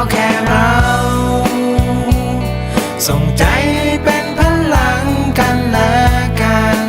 าแค่เรา ส่งใจเป็นพลังกันและกัน